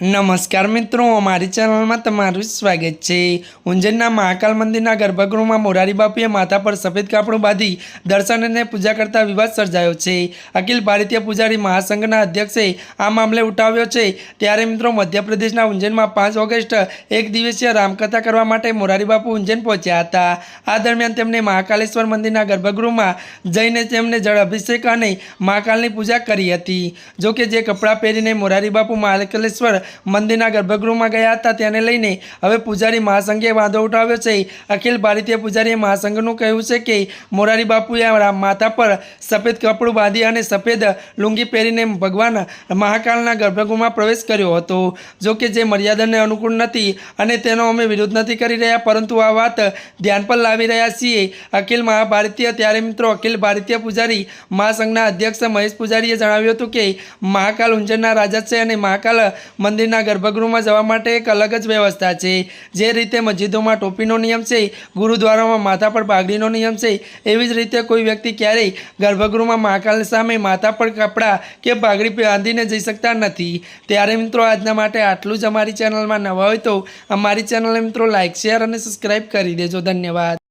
નમસ્કાર મિત્રો, અમારી ચેનલમાં તમારું સ્વાગત છે. ઉંજનના મહાકાલ મંદિરના ગર્ભગૃહમાં મોરારી બાપુએ માથા પર સફેદ કાપડું બાંધી દર્શન અને પૂજા કરતા વિવાદ સર્જાયો છે. અખિલ ભારતીય પૂજારી મહાસંઘના અધ્યક્ષે આ મામલે ઉઠાવ્યો છે. ત્યારે મિત્રો, મધ્યપ્રદેશના ઉંજનમાં પાંચ ઓગસ્ટ એક દિવસીય રામકથા કરવા માટે મોરારી બાપુ ઉંજન પહોંચ્યા હતા. આ દરમિયાન તેમણે મહાકાલેશ્વર મંદિરના ગર્ભગૃહમાં જઈને તેમને જળ અભિષેક અને મહાકાલની પૂજા કરી હતી. જોકે જે કપડાં પહેરીને મોરારી બાપુ મહાકાલેશ્વર મંદિરના ગર્ભગૃહમાં ગયા હતા તેને લઈને હવે પૂજારી મહાસંઘે વાંધો ઉઠાવ્યો છે. અખિલ ભારતીય પૂજારી મહાસંઘનું કહેવું છે કે મોરારી બાપુએ માથા પર સફેદ કપડું બાંધી અને સફેદ લુંગી પહેરીને ભગવાન મહાકાલના ગર્ભગૃહમાં પ્રવેશ કર્યો હતો. જો કે જે મર્યાદાને અનુકૂળ નથી અને તેનો અમે વિરોધ નથી કરી રહ્યા, પરંતુ આ વાત ધ્યાન પર લાવી રહ્યા છીએ. અખિલ મહાભારતીય, ત્યારે મિત્રો અખિલ ભારતીય પૂજારી મહાસંઘના અધ્યક્ષ મહેશ પૂજારીએ જણાવ્યું હતું કે મહાકાલ ઉંજનના રાજા છે અને મહાકાલ મંદિરના ગર્ભગૃહમાં જવા માટે એક અલગ જ વ્યવસ્થા છે. જે રીતે મસ્જિદોમાં ટોપીનો નિયમ છે, ગુરુદ્વારામાં માથા પર પાઘડીનો નિયમ છે, એવી જ રીતે કોઈ વ્યક્તિ ક્યારેય ગર્ભગૃહમાં મહાકાલ સામે માથા પર કપડાં કે પાઘડી બાંધીને જઈ શકતા નથી. ત્યારે મિત્રો, આજના માટે આટલું જ અમારી ચેનલમાં નવા હોય તો અમારી ચેનલને મિત્રો લાઇક શેર અને સબસ્ક્રાઈબ કરી દેજો. ધન્યવાદ.